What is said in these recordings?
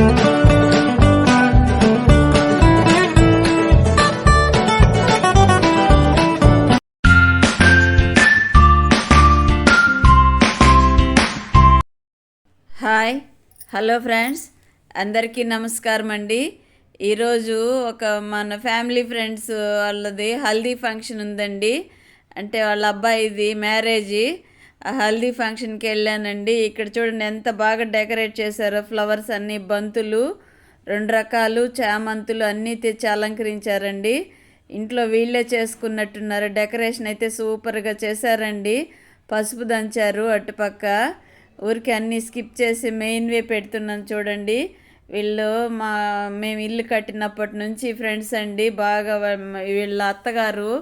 Hi hello friends. అందరికీ నమస్కారం అండి. ఈరోజు ఒక మన ఫ్యామిలీ ఫ్రెండ్స్ వాళ్ళది హల్దీ ఫంక్షన్ ఉందండి. అంటే వాళ్ళ అబ్బాయిది మ్యారేజీ. హల్దీ ఫంక్షన్కి వెళ్ళానండి. ఇక్కడ చూడండి ఎంత బాగా డెకరేట్ చేశారో. ఫ్లవర్స్ అన్నీ బంతులు రెండు రకాలు చామంతులు అన్నీ తెచ్చి అలంకరించారండి. ఇంట్లో వీళ్ళే చేసుకున్నట్టున్నారు. డెకరేషన్ అయితే సూపర్గా చేశారండి. పసుపు దంచారు అటుపక్క ఊరికి అన్నీ స్కిప్ చేసి మెయిన్వే పెడుతున్నాను చూడండి. వీళ్ళు మా మేము ఇల్లు కట్టినప్పటి నుంచి ఫ్రెండ్స్ అండి. బాగా వీళ్ళ అత్తగారు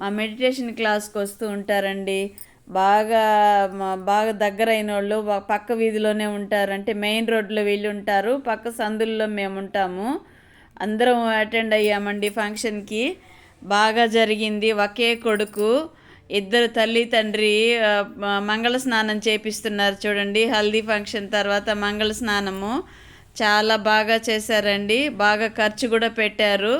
మా మెడిటేషన్ క్లాస్కి వస్తూ ఉంటారండి. బాగా బాగా దగ్గర అయిన వాళ్ళు పక్క వీధిలోనే ఉంటారు అంటే మెయిన్ రోడ్లో వీళ్ళు ఉంటారు పక్క సందుల్లో మేము ఉంటాము అందరం అటెండ్ అయ్యామండి ఫంక్షన్కి. బాగా జరిగింది. ఒకే కొడుకు ఇద్దరు తల్లి తండ్రి మంగళ స్నానం చేపిస్తున్నారు చూడండి. హల్దీ ఫంక్షన్ తర్వాత మంగళ స్నానము. చాలా బాగా చేశారండి. బాగా ఖర్చు కూడా పెట్టారు.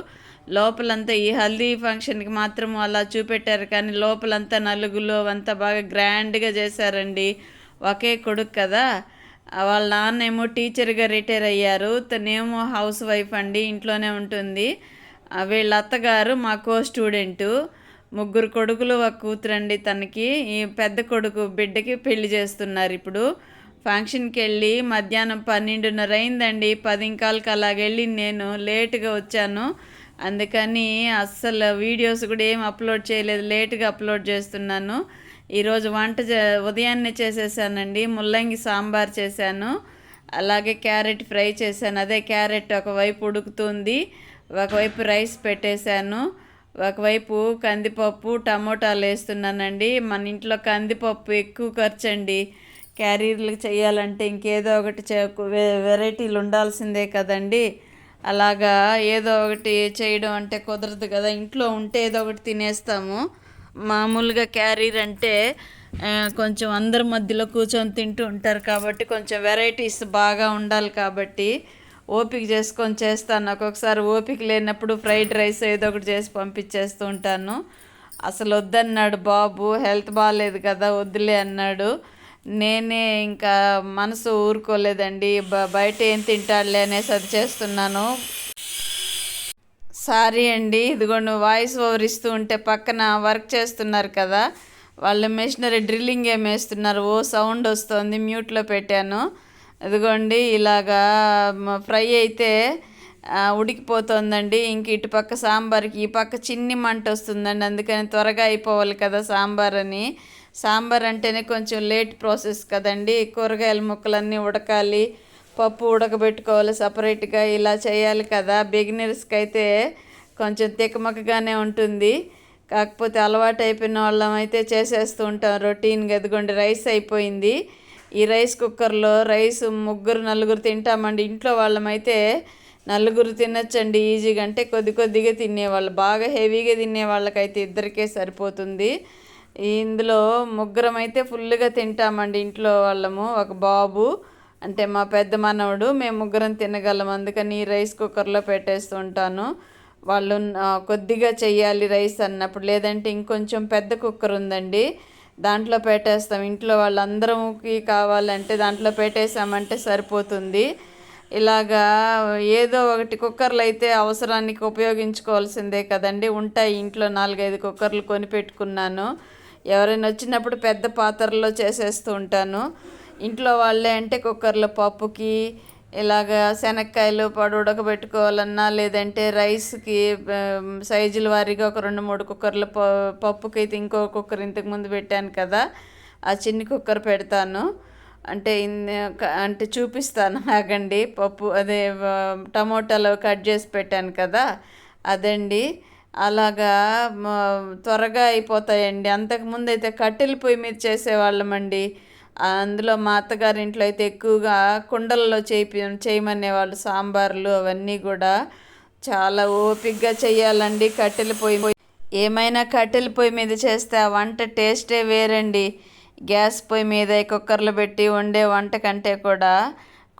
లోపలంతా ఈ హల్దీ ఫంక్షన్కి మాత్రం అలా చూపెట్టారు. కానీ లోపలంతా నలుగులు అంతా బాగా గ్రాండ్గా చేశారండి. ఒకే కొడుకు కదా. వాళ్ళ నాన్న ఏమో టీచర్గా రిటైర్ అయ్యారు. తనేమో హౌస్ వైఫ్ అండి ఇంట్లోనే ఉంటుంది. వీళ్ళ అత్తగారు మా కో స్టూడెంటు ముగ్గురు కొడుకులు ఒక కూతురండి తనకి. ఈ పెద్ద కొడుకు బిడ్డకి పెళ్ళి చేస్తున్నారు ఇప్పుడు. ఫంక్షన్కి వెళ్ళి మధ్యాహ్నం పన్నెండున్నర అయిందండి. పది ఇంకాలకి అలాగెళ్ళి నేను లేటుగా వచ్చాను. అందుకని అస్సలు వీడియోస్ కూడా ఏం అప్లోడ్ చేయలేదు లేటుగా అప్లోడ్ చేస్తున్నాను. ఈరోజు వంట చే- ఉదయాన్నే చేసేసానండి ముల్లంగి సాంబార్ చేశాను అలాగే క్యారెట్ ఫ్రై చేశాను. అదే క్యారెట్ ఒకవైపు ఉడుకుతుంది ఒకవైపు రైస్ పెట్టేశాను ఒకవైపు కందిపప్పు టమోటాలు వేస్తున్నానండి. మన ఇంట్లో కందిపప్పు ఎక్కువ ఖర్చు అండి క్యారీర్లు చేయాలంటే ఇంకేదో ఒకటి చే వె- వెరైటీలు ఉండాల్సిందే కదండీ. అలాగా ఏదో ఒకటి చేయడం అంటే కుదరదు కదా. ఇంట్లో ఉంటే ఏదో ఒకటి తినేస్తాము. మామూలుగా క్యారీర్ అంటే కొంచెం అందరి మధ్యలో కూర్చొని తింటూ ఉంటారు కాబట్టి కొంచెం వెరైటీస్ బాగా ఉండాలి కాబట్టి ఓపిక చేసుకొని చేస్తాను. ఒక్కొక్కసారి ఓపిక లేనప్పుడు ఫ్రైడ్ రైస్ ఏదో ఒకటి చేసి పంపించేస్తూ ఉంటాను. అసలు వద్దన్నాడు బాబు హెల్త్ బాగాలేదు కదా వద్దులే అన్నాడు. నేనే ఇంకా మనసు ఊరుకోలేదండి. బ- బయట ఏం తింటాడులే అనేసి అది చేస్తున్నాను. సారీ అండి. ఇదిగోండి వాయిస్ ఓవర్ ఇస్తూ ఉంటే పక్కన వర్క్ చేస్తున్నారు కదా. వాళ్ళు మెషినరీ డ్రిల్లింగ్ ఏం వేస్తున్నారు? ఓ సౌండ్ వస్తుంది. మ్యూట్లో పెట్టాను. ఇదిగోండి ఇలాగా ఫ్రై అయితే ఉడికిపోతుందండి. ఇంక ఇటు పక్క సాంబార్కి ఈ పక్క చిన్ని మంట వస్తుందండి. అందుకని త్వరగా అయిపోవాలి కదా సాంబార్ అని. సాంబార్ అంటేనే కొంచెం లేట్ ప్రాసెస్ కదండి. కూరగాయల ముక్కలన్నీ ఉడకాలి పప్పు ఉడకబెట్టుకోవాలి సపరేట్గా ఇలా చేయాలి కదా. బిగినర్స్కి అయితే కొంచెం తికమకగానే ఉంటుంది. కాకపోతే అలవాటు అయిపోయిన వాళ్ళం అయితే చేసేస్తూ ఉంటాం. రొటీన్గా ఎదుగుండి రైస్ అయిపోయింది. ఈ రైస్ కుక్కర్లో రైస్ ముగ్గురు నలుగురు తింటామండి. ఇంట్లో వాళ్ళమైతే నలుగురు తినచ్చండి ఈజీగా అంటే కొద్ది కొద్దిగా తినేవాళ్ళు. బాగా హెవీగా తినే వాళ్ళకైతే ఇద్దరికే సరిపోతుంది. ఇందులో ముగ్గురం అయితే ఫుల్గా తింటామండి ఇంట్లో వాళ్ళము. ఒక బాబు అంటే మా పెద్ద మనవడు మేము ముగ్గురం తినగలం. అందుకని రైస్ కుక్కర్లో పెట్టేస్తూ ఉంటాను. వాళ్ళు కొద్దిగా చెయ్యాలి రైస్ అన్నప్పుడు. లేదంటే ఇంకొంచెం పెద్ద కుక్కర్ ఉందండి దాంట్లో పెట్టేస్తాం. ఇంట్లో వాళ్ళందరంకి కావాలంటే దాంట్లో పెట్టేసామంటే సరిపోతుంది. ఇలాగా ఏదో ఒకటి కుక్కర్లు అయితే అవసరానికి ఉపయోగించుకోవాల్సిందే కదండి. ఉంటాయి ఇంట్లో నాలుగైదు కుక్కర్లు కొని పెట్టుకున్నాను. ఎవరైనా వచ్చినప్పుడు పెద్ద పాత్రలో చేసేస్తూ ఉంటాను. ఇంట్లో వాళ్ళే అంటే కుక్కర్లో పప్పుకి ఇలాగ శనక్కాయలు పడు ఉడకబెట్టుకోవాలన్నా లేదంటే రైస్కి సైజుల వారీగా ఒక రెండు మూడు కుక్కర్లు ప పప్పుకి అయితే ఇంకో కుక్కర్ ఇంతకు ముందు పెట్టాను కదా ఆ చిన్ని కుక్కర్ పెడతాను. అంటే అంటే చూపిస్తాను ఆగండి. పప్పు అదే టమోటాలు కట్ చేసి పెట్టాను కదా అదండి. అలాగా త్వరగా అయిపోతాయండి. అంతకుముందు అయితే కట్టెల పొయ్యి మీద చేసేవాళ్ళమండి. అందులో మా అత్తగారి ఇంట్లో అయితే ఎక్కువగా కుండల్లో చేయి చేయమనేవాళ్ళు సాంబార్లు అవన్నీ కూడా చాలా ఓపిగ్గా చేయాలండి కట్టెల పొయ్యి ఏమైనా కట్టెల పొయ్యి మీద చేస్తే ఆ వంట టేస్టే వేరండి. గ్యాస్ పొయ్యి మీద కుక్కర్లు పెట్టి వండే వంట కంటే కూడా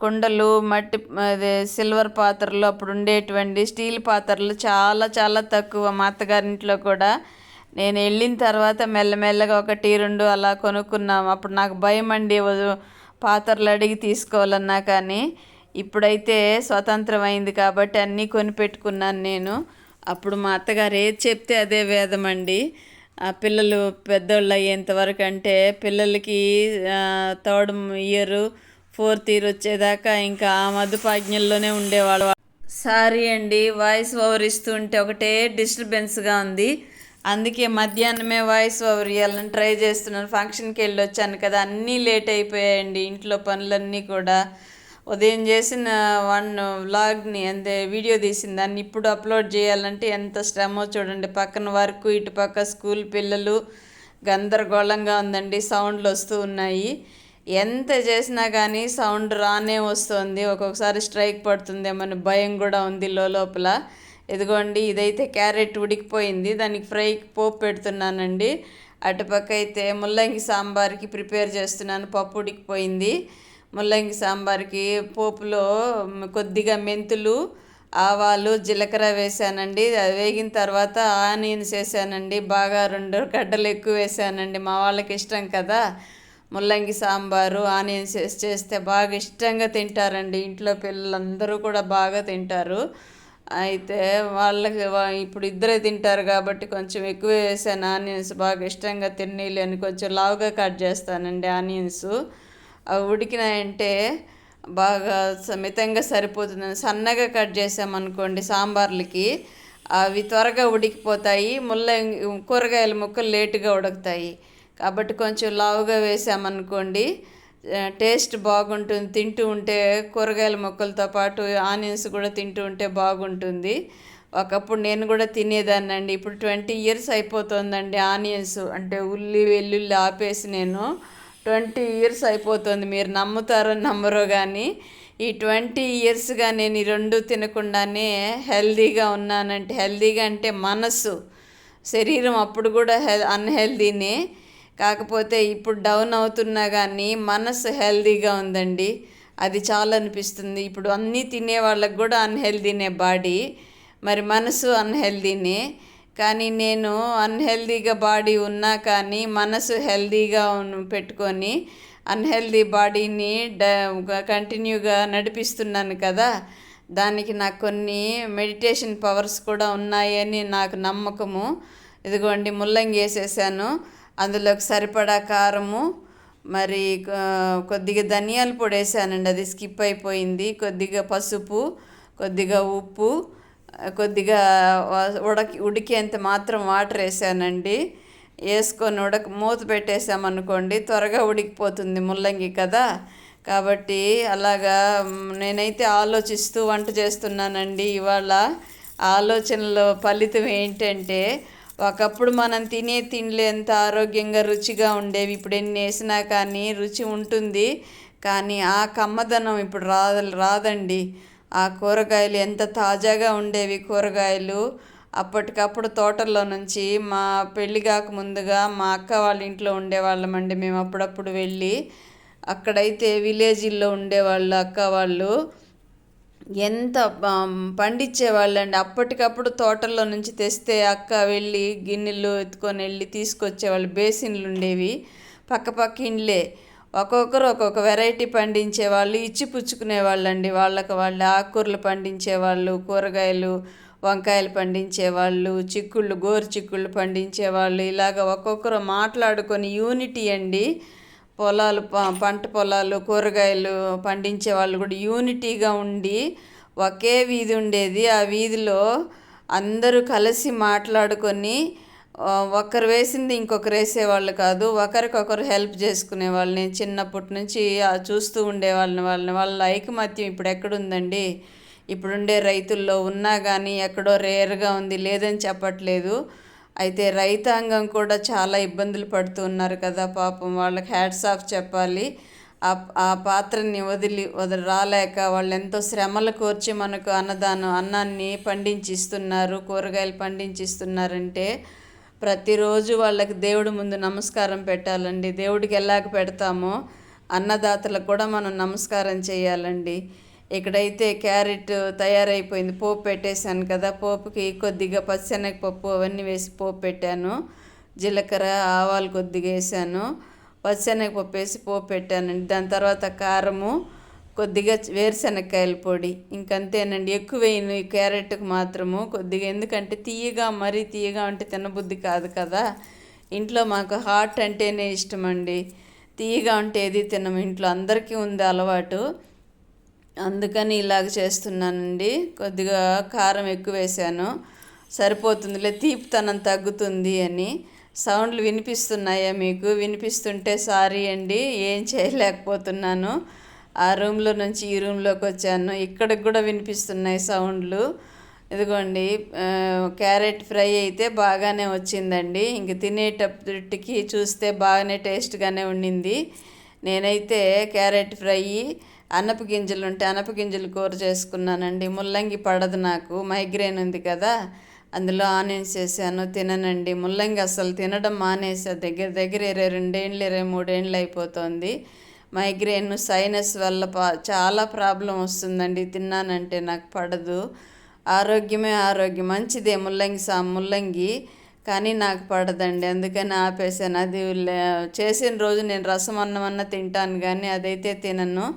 కుండలు మట్టి అదే సిల్వర్ పాత్రలు అప్పుడు ఉండేటువంటి స్టీల్ పాత్రలు చాలా చాలా తక్కువ. మా అత్తగారింట్లో కూడా. నేను వెళ్ళిన తర్వాత మెల్లమెల్లగా ఒకటి రెండు అలా కొనుక్కున్నాం. అప్పుడు నాకు భయం అండి పాత్రలు అడిగి తీసుకోవాలన్నా కానీ. ఇప్పుడైతే స్వతంత్రం అయింది కాబట్టి అన్నీ కొనిపెట్టుకున్నాను నేను. అప్పుడు మా అత్తగారు ఏది చెప్తే అదే వేదం అండి. ఆ పిల్లలు పెద్దోళ్ళు అయ్యేంత వరకు అంటే పిల్లలకి తోడు థర్డ్ ఫోర్త్ ఇయర్ వచ్చేదాకా ఇంకా ఆ మధుపాజ్ఞల్లోనే ఉండేవాళ్ళు. సారీ అండి వాయిస్ ఓవర్ ఇస్తుంటే ఒకటే డిస్టర్బెన్స్గా ఉంది. అందుకే మధ్యాహ్నమే వాయిస్ ఓవర్ ఇవ్వాలని ట్రై చేస్తున్నాను. ఫంక్షన్కి వెళ్ళి వచ్చాను కదా అన్నీ లేట్ అయిపోయాయండి ఇంట్లో పనులన్నీ కూడా. ఉదయం చేసిన వన్ వ్లాగ్ని అంతే వీడియో తీసిన దాన్ని ఇప్పుడు అప్లోడ్ చేయాలంటే ఎంత శ్రమో చూడండి. పక్కన వర్క్ ఇటు పక్క స్కూల్ పిల్లలు గందరగోళంగా ఉందండి సౌండ్లు వస్తూ ఉన్నాయి. ఎంత చేసినా కానీ సౌండ్ రానే వస్తుంది. ఒక్కొక్కసారి స్ట్రైక్ పడుతుందేమని భయం కూడా ఉంది లోపల. ఇదిగోండి ఇదైతే క్యారెట్ ఉడికిపోయింది. దానికి ఫ్రైకి పోపు పెడుతున్నానండి. అటుపక్క అయితే ముల్లంగి సాంబార్కి ప్రిపేర్ చేస్తున్నాను. పప్పు ఉడికిపోయింది. ముల్లంగి సాంబార్కి పోపులో కొద్దిగా మెంతులు ఆవాలు జీలకర్ర వేసానండి. అది వేగిన తర్వాత ఆనియన్స్ వేసానండి. బాగా రెండు గడ్డలు ఎక్కువ వేసానండి. మా వాళ్ళకి ఇష్టం కదా. ముల్లంగి సాంబారు ఆనియన్స్ వేసి చేస్తే బాగా ఇష్టంగా తింటారండి. ఇంట్లో పిల్లలందరూ కూడా బాగా తింటారు. అయితే వాళ్ళకి ఇప్పుడు ఇద్దరే తింటారు కాబట్టి కొంచెం ఎక్కువ వేసాను. ఆనియన్స్ బాగా ఇష్టంగా తిన్నీళ్ళు అని కొంచెం లావుగా కట్ చేస్తానండి ఆనియన్స్. అవి ఉడికినాయంటే బాగా సమితంగా సరిపోతుంది. సన్నగా కట్ చేసామనుకోండి సాంబార్లకి అవి త్వరగా ఉడికిపోతాయి. ముల్లంగి కూరగాయల ముక్కలు లేటుగా ఉడుకుతాయి. కాబట్టి కొంచెం లావుగా వేసామనుకోండి టేస్ట్ బాగుంటుంది తింటూ ఉంటే కూరగాయల ముక్కలతో పాటు ఆనియన్స్ కూడా తింటూ ఉంటే బాగుంటుంది. ఒకప్పుడు నేను కూడా తినేదాన్ని అండి ఇప్పుడు ట్వంటీ ఇయర్స్ అయిపోతుందండి ఆనియన్స్ అంటే ఉల్లి వెల్లుల్లి ఆపేసి నేను ట్వంటీ ఇయర్స్ అయిపోతుంది. మీరు నమ్ముతారో నమ్మరో కానీ ఈ ట్వంటీ ఇయర్స్గా నేను ఈ రెండు తినకుండానే హెల్దీగా ఉన్నానంటే హెల్దీగా అంటే మనసు శరీరం అప్పుడు కూడా హెల్ అన్హెల్దీనే. కాకపోతే ఇప్పుడు డౌన్ అవుతున్నా కానీ మనసు హెల్దీగా ఉందండి. అది చాలా అనిపిస్తుంది. ఇప్పుడు అన్నీ తినే వాళ్ళకు కూడా అన్హెల్దీనే బాడీ. మరి మనసు అన్హెల్దీనే. కానీ నేను అన్హెల్దీగా బాడీ ఉన్నా కానీ మనసు హెల్దీగా పెట్టుకొని అన్హెల్దీ బాడీని డ కంటిన్యూగా నడిపిస్తున్నాను కదా. దానికి నాకు కొన్ని మెడిటేషన్ పవర్స్ కూడా ఉన్నాయని నాకు నమ్మకము. ఇదిగోండి ముల్లంగి వేసేసాను. అందులోకి సరిపడా కారము మరి కొద్దిగా ధనియాల పొడి వేసానండి. అది స్కిప్ అయిపోయింది. కొద్దిగా పసుపు కొద్దిగా ఉప్పు కొద్దిగా ఉడకి ఉడికేంత మాత్రం వాటర్ వేసానండి. వేసుకొని ఉడక మూత పెట్టేసామనుకోండి త్వరగా ఉడికిపోతుంది ముల్లంగి కదా. కాబట్టి అలాగా నేనైతే ఆలోచిస్తూ వంట చేస్తున్నానండి. ఇవాళ ఆలోచనలో ఫలితం ఏంటంటే ఒకప్పుడు మనం తినే తిండ్లు ఎంత ఆరోగ్యంగా రుచిగా ఉండేవి. ఇప్పుడు ఎన్ని వేసినా కానీ రుచి ఉంటుంది. కానీ ఆ కమ్మదనం ఇప్పుడు రాద రాదండి. ఆ కూరగాయలు ఎంత తాజాగా ఉండేవి కూరగాయలు. అప్పటికప్పుడు తోటల్లో నుంచి మా పెళ్ళి కాక ముందుగా మా అక్క వాళ్ళ ఇంట్లో ఉండేవాళ్ళమండి మేము అప్పుడప్పుడు వెళ్ళి అక్కడైతే విలేజీల్లో ఉండేవాళ్ళు అక్క వాళ్ళు. ఎంత పండించేవాళ్ళండి అప్పటికప్పుడు తోటల్లో నుంచి తెస్తే అక్క వెళ్ళి గిన్నెలు ఎత్తుకొని వెళ్ళి తీసుకొచ్చేవాళ్ళు బేసిన్లు ఉండేవి. పక్క పక్క ఇండ్లే. ఒక్కొక్కరు ఒక్కొక్క వెరైటీ పండించేవాళ్ళు ఇచ్చి పుచ్చుకునేవాళ్ళండి వాళ్ళకి వాళ్ళు ఆకుకూరలు పండించేవాళ్ళు కూరగాయలు వంకాయలు పండించేవాళ్ళు చిక్కుళ్ళు గోరు చిక్కుళ్ళు పండించేవాళ్ళు ఇలాగ ఒక్కొక్కరు మాట్లాడుకొని యూనిటీ అండి. పొలాలు ప- పంట పొలాలు కూరగాయలు పండించే వాళ్ళు కూడా యూనిటీగా ఉండి ఒకే వీధి ఉండేది. ఆ వీధిలో అందరూ కలిసి మాట్లాడుకొని ఒకరు వేసింది ఇంకొకరు వేసేవాళ్ళు కాదు ఒకరికొకరు హెల్ప్ చేసుకునే వాళ్ళని చిన్నప్పటి నుంచి చూస్తూ ఉండేవాళ్ళని వాళ్ళని వాళ్ళ ఐకమత్యం ఇప్పుడు ఎక్కడుందండి? ఇప్పుడుండే రైతుల్లో ఉన్నా కానీ ఎక్కడో రేర్గా ఉంది లేదని చెప్పట్లేదు. అయితే రైతాంగం కూడా చాలా ఇబ్బందులు పడుతూ ఉన్నారు కదా పాపం. వాళ్ళకి హ్యాట్స్ ఆఫ్ చెప్పాలి. ఆ ఆ పాత్రని వదిలి వదిలి రాలేక వాళ్ళు ఎంతో శ్రమలు కోర్చి మనకు అన్నదానం అన్నాన్ని పండించిస్తున్నారు కూరగాయలు పండించిస్తున్నారంటే ప్రతిరోజు వాళ్ళకి దేవుడి ముందు నమస్కారం పెట్టాలండి. దేవుడికి ఎలాగ పెడతామో అన్నదాతలకు కూడా మనం నమస్కారం చేయాలండి. ఇక్కడైతే క్యారెట్ తయారైపోయింది. పోపు పెట్టేశాను కదా పోపుకి కొద్దిగా పచ్చెనగపప్పు అవన్నీ వేసి పోపు పెట్టాను. జీలకర్ర ఆవాలు కొద్దిగా వేసాను. పచ్చెనగపప్పు వేసి పోపు పెట్టానండి. దాని తర్వాత కారము కొద్దిగా వేరుశనగకాయల పొడి. ఇంకంతేనండి ఎక్కువ వేయను ఈ క్యారెట్కి మాత్రము కొద్దిగా. ఎందుకంటే తీయగా మరీ తీయగా ఉంటే తినబుద్ధి కాదు కదా. ఇంట్లో మాకు హాట్ అంటేనే ఇష్టం అండి తీయగా ఉంటే ఏది తినము. ఇంట్లో అందరికీ ఉంది అలవాటు. అందుకని ఇలాగ చేస్తున్నానండి. కొద్దిగా కారం ఎక్కువ వేసాను. సరిపోతుందిలే తీపితనం తగ్గుతుంది అని. సౌండ్లు వినిపిస్తున్నాయా మీకు? వినిపిస్తుంటే సారీ అండి ఏం చేయలేకపోతున్నాను. ఆ రూమ్లో నుంచి ఈ రూమ్లోకి వచ్చాను. ఇక్కడికి కూడా వినిపిస్తున్నాయి సౌండ్లు. ఇదిగోండి క్యారెట్ ఫ్రై అయితే బాగానే వచ్చిందండి. ఇంక తినేటప్పటికి చూస్తే బాగానే టేస్ట్గానే ఉండింది. నేనైతే క్యారెట్ ఫ్రై అనప గింజలు ఉంటే అనప గింజలు కూర చేసుకున్నానండి. ముల్లంగి పడదు నాకు. మైగ్రేన్ ఉంది కదా అందులో ఆనియన్స్ వేసాను తిననండి. ముల్లంగి అసలు తినడం మానేసా. దగ్గర దగ్గర ఇరవై రెండేళ్ళు ఇరవై మూడేళ్ళు అయిపోతుంది. మైగ్రేన్ సైనస్ వల్ల చాలా ప్రాబ్లం వస్తుందండి. తిన్నానంటే నాకు పడదు. ఆరోగ్యమే ఆరోగ్యం. మంచిదే ముల్లంగి సా ముల్లంగి కానీ నాకు పడదండి. అందుకని ఆపేసాను. అది చేసిన రోజు నేను రసం అన్నం అన్న తింటాను కానీ అదైతే తినను.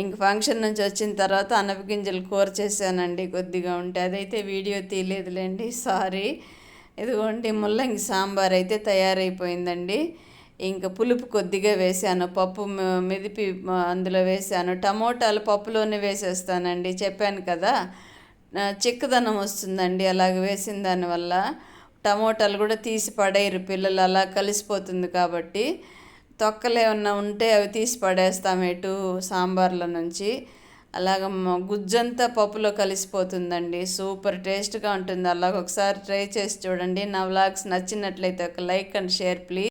ఇంక ఫంక్షన్ నుంచి వచ్చిన తర్వాత అనపగింజలు కూర చేశానండి కొద్దిగా ఉంటే. అదైతే వీడియో తీయలేదులేండి సారీ. ఇదిగోండి ముల్లంగి సాంబార్ అయితే తయారైపోయిందండి. ఇంకా పులుపు కొద్దిగా వేసాను పప్పు మెదిపి అందులో వేసాను టమోటాలు పప్పులోనే వేసేస్తానండి చెప్పాను కదా. చిక్కదనం వస్తుందండి అలాగ వేసిన దానివల్ల. టమోటాలు కూడా తీసి పడేయరు పిల్లలు అలా కలిసిపోతుంది కాబట్టి. తొక్కలు ఏమన్నా ఉంటే అవి తీసి పడేస్తాము ఎటు సాంబార్ల నుంచి. అలాగ గుజ్జంతా పప్పులో కలిసిపోతుందండి. సూపర్ టేస్ట్గా ఉంటుంది. అలాగ ఒకసారి ట్రై చేసి చూడండి. నా వ్లాగ్స్ నచ్చినట్లయితే ఒక లైక్ అండ్ షేర్ ప్లీజ్.